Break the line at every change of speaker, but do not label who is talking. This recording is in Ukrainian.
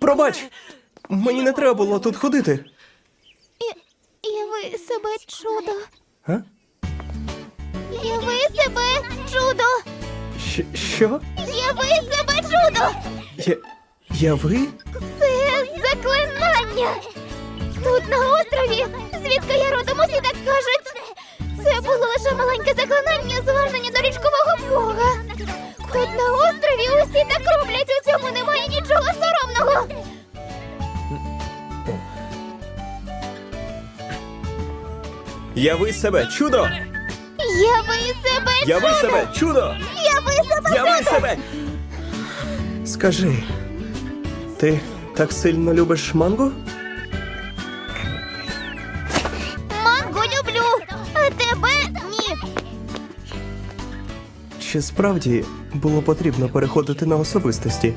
Пробач! Мені не треба було тут ходити.
Яви себе чудо.
А?
Яви себе чудо.
Щ- що?
Яви себе чудо.
Я. Я ви?
Це заклинання. Тут на острові, звідки я родом, усі так кажуть. Це було лише маленьке заклинання, звернення до річкового бога. Тут на соромного.
Яви себе, чудо!
Яви себе
Яви
чудо.
себе, чудо!
Яви себе
Яви себе! Скажи, ти так сильно любиш мангу?
Мангу люблю, а тебе ні.
Чи справді було потрібно переходити на особистості?